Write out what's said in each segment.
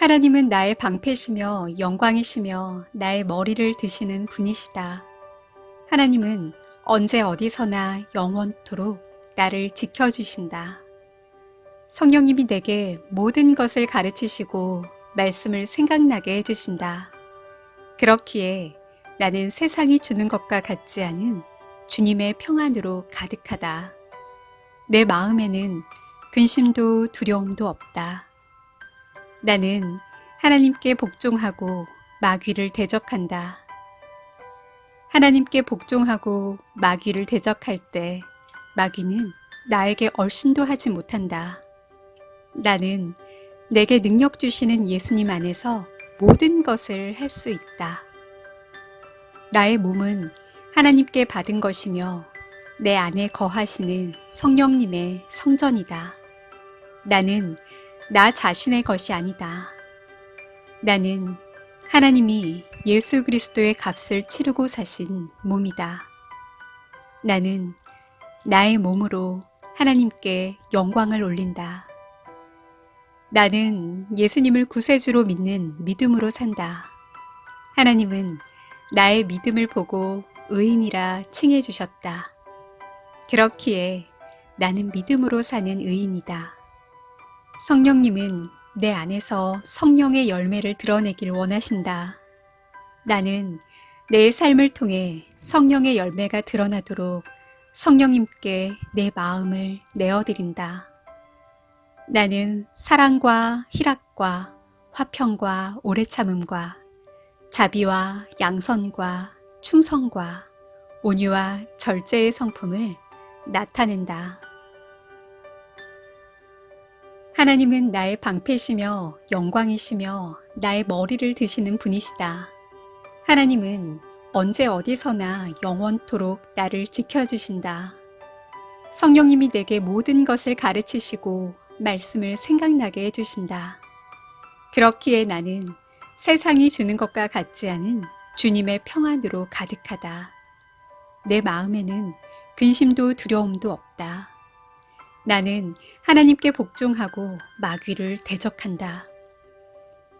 하나님은 나의 방패시며 영광이시며 나의 머리를 드시는 분이시다. 하나님은 언제 어디서나 영원토록 나를 지켜주신다. 성령님이 내게 모든 것을 가르치시고 말씀을 생각나게 해주신다. 그렇기에 나는 세상이 주는 것과 같지 않은 주님의 평안으로 가득하다. 내 마음에는 근심도 두려움도 없다. 나는 하나님께 복종하고 마귀를 대적한다. 하나님께 복종하고 마귀를 대적할 때 마귀는 나에게 얼씬도 하지 못한다. 나는 내게 능력 주시는 예수님 안에서 모든 것을 할 수 있다. 나의 몸은 하나님께 받은 것이며 내 안에 거하시는 성령님의 성전이다. 나는 나 자신의 것이 아니다. 나는 하나님이 예수 그리스도의 값을 치르고 사신 몸이다. 나는 나의 몸으로 하나님께 영광을 올린다. 나는 예수님을 구세주로 믿는 믿음으로 산다. 하나님은 나의 믿음을 보고 의인이라 칭해 주셨다. 그렇기에 나는 믿음으로 사는 의인이다. 성령님은 내 안에서 성령의 열매를 드러내길 원하신다. 나는 내 삶을 통해 성령의 열매가 드러나도록 성령님께 내 마음을 내어드린다. 나는 사랑과 희락과 화평과 오래 참음과 자비와 양선과 충성과 온유와 절제의 성품을 나타낸다. 하나님은 나의 방패시며 영광이시며 나의 머리를 드시는 분이시다. 하나님은 언제 어디서나 영원토록 나를 지켜주신다. 성령님이 내게 모든 것을 가르치시고 말씀을 생각나게 해주신다. 그렇기에 나는 세상이 주는 것과 같지 않은 주님의 평안으로 가득하다. 내 마음에는 근심도 두려움도 없다. 나는 하나님께 복종하고 마귀를 대적한다.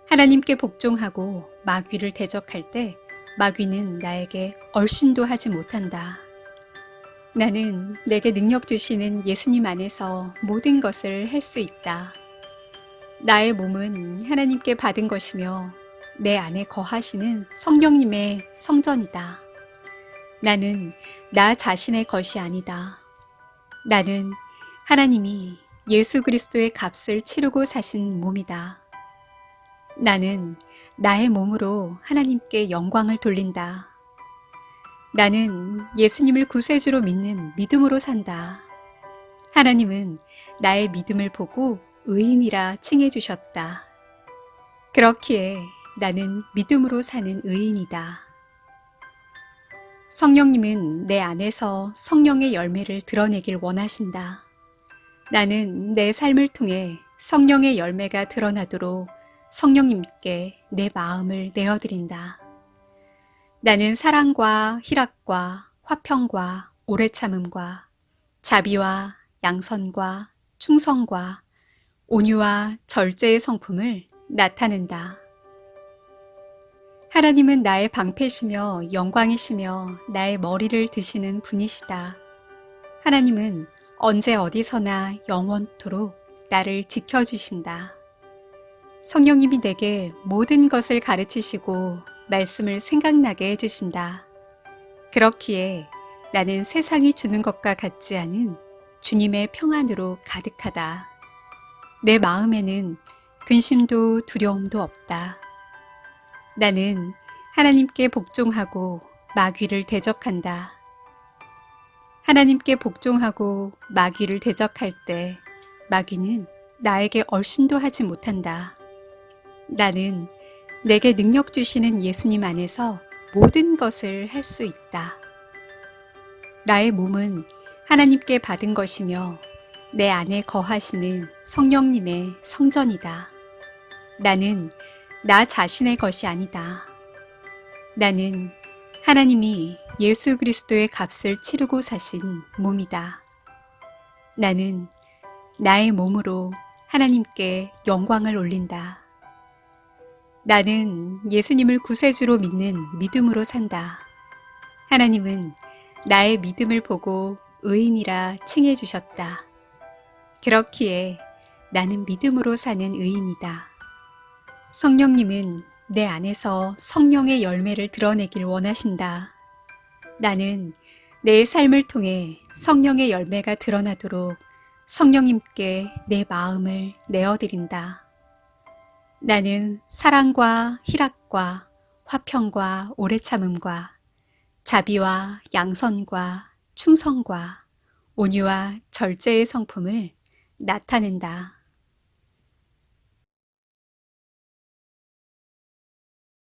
하나님께 복종하고 마귀를 대적할 때 마귀는 나에게 얼씬도 하지 못한다. 나는 내게 능력 주시는 예수님 안에서 모든 것을 할 수 있다. 나의 몸은 하나님께 받은 것이며 내 안에 거하시는 성령님의 성전이다. 나는 나 자신의 것이 아니다. 나는 하나님이 예수 그리스도의 값을 치르고 사신 몸이다. 나는 나의 몸으로 하나님께 영광을 돌린다. 나는 예수님을 구세주로 믿는 믿음으로 산다. 하나님은 나의 믿음을 보고 의인이라 칭해 주셨다. 그렇기에 나는 믿음으로 사는 의인이다. 성령님은 내 안에서 성령의 열매를 드러내길 원하신다. 나는 내 삶을 통해 성령의 열매가 드러나도록 성령님께 내 마음을 내어드린다. 나는 사랑과 희락과 화평과 오래 참음과 자비와 양선과 충성과 온유와 절제의 성품을 나타낸다. 하나님은 나의 방패시며 영광이시며 나의 머리를 드시는 분이시다. 하나님은 언제 어디서나 영원토록 나를 지켜주신다. 성령님이 내게 모든 것을 가르치시고 말씀을 생각나게 해주신다. 그렇기에 나는 세상이 주는 것과 같지 않은 주님의 평안으로 가득하다. 내 마음에는 근심도 두려움도 없다. 나는 하나님께 복종하고 마귀를 대적한다. 하나님께 복종하고 마귀를 대적할 때 마귀는 나에게 얼씬도 하지 못한다. 나는 내게 능력 주시는 예수님 안에서 모든 것을 할 수 있다. 나의 몸은 하나님께 받은 것이며 내 안에 거하시는 성령님의 성전이다. 나는 나 자신의 것이 아니다. 나는 하나님이 예수 그리스도의 값을 치르고 사신 몸이다. 나는 나의 몸으로 하나님께 영광을 올린다. 나는 예수님을 구세주로 믿는 믿음으로 산다. 하나님은 나의 믿음을 보고 의인이라 칭해 주셨다. 그렇기에 나는 믿음으로 사는 의인이다. 성령님은 내 안에서 성령의 열매를 드러내길 원하신다. 나는 내 삶을 통해 성령의 열매가 드러나도록 성령님께 내 마음을 내어드린다. 나는 사랑과 희락과 화평과 오래 참음과 자비와 양선과 충성과 온유와 절제의 성품을 나타낸다.